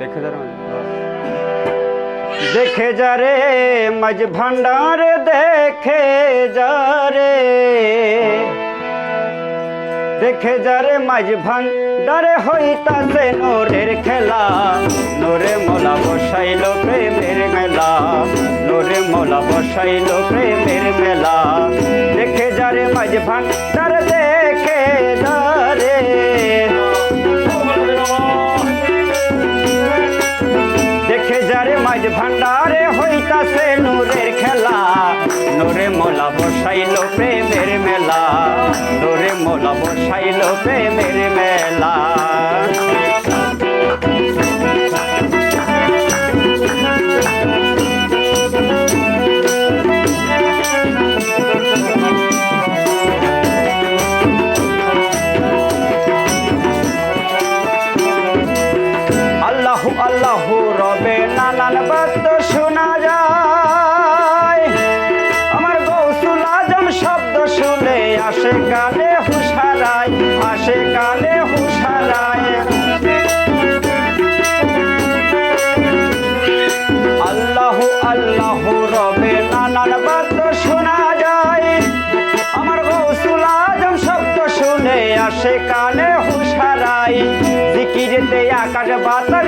দেখে যারে দেখে যারে মাঝ ভান্ডার দেখে যারে দেখে যারে মাঝ ভান্ডারে হইতাছে নোরের খেলা। নোরে মোলা বসাইল প্রেমের মেলা। নোরে মোলা বসাইল প্রেমের মেলা। দেখে যারে মাঝ ভান্ডার মাঝ ভান্ডারে হইতাছে নূরের খেলা। নোরে মোলা বসাইল প্রেমের মেলা। নোরে মোলা বসাইল প্রেমের আসে কানে হুসারায় আসে কানে হুসারায় আল্লাহু আল্লাহু রবে নানান বাদ্য শোনা যায়। আমার গৌসুল আজম শব্দ শুনে আসে কানে হুসারাই জিকিরেতে আকাশ বাতার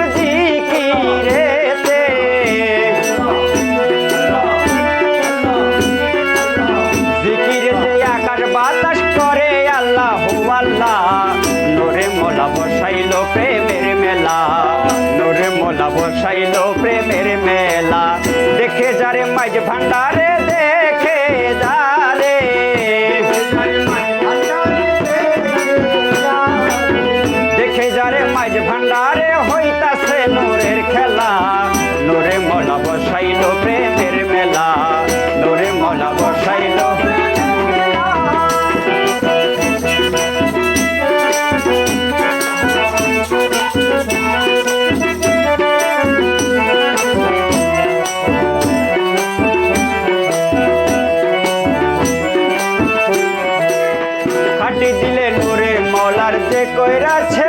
কইরাছে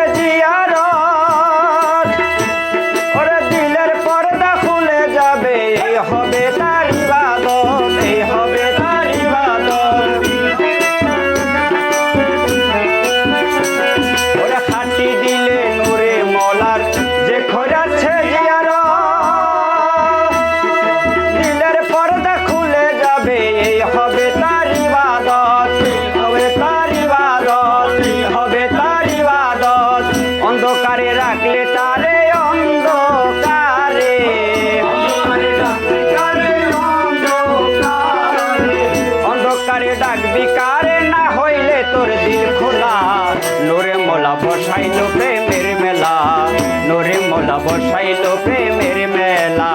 নোরে মোলা বসাইল প্রেমের মেলা।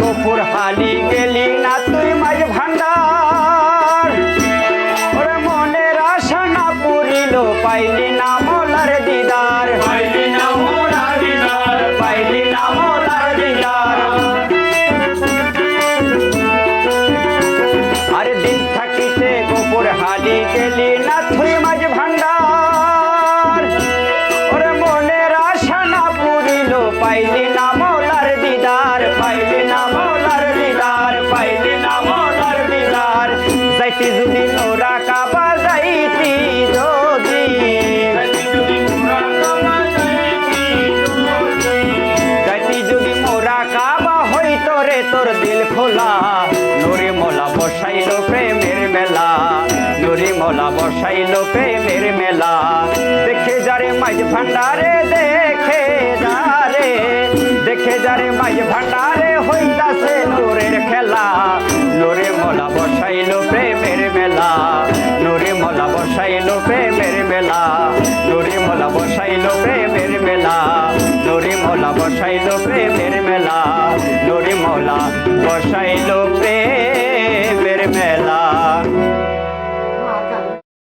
গোপুর হালি গেলি না তুই মাঝ ভান্ডার। মনের আশা না পুরিল পাইলি না মলার দিদার। পাইলি না মোলার দিদার পাইলি না মোলার দিদার। আরে দিন থাকিতে গোপুর হালি গেলি না রে তোর দিল খোলা। নুরি মোলা বসাইল প্রেমের মেলা। নুরি মোলা বসাইল প্রেমের মেলা। দেখে যারে মাঝ ভান্ডারে, দেখে যারে দেখে যারে মাঝ ভান্ডারে হইতাছে নূরের খেলা। নুরে মোলা বসাইল প্রেমের মেলা। নুরে মোলা বসাইল প্রেমের মেলা। নুরে মোলা বসাইল প্রেমের মেলা। নুরে মোলা বসাইল প্রেমের মেলা নুরে মোলা বসাইল প্রেম।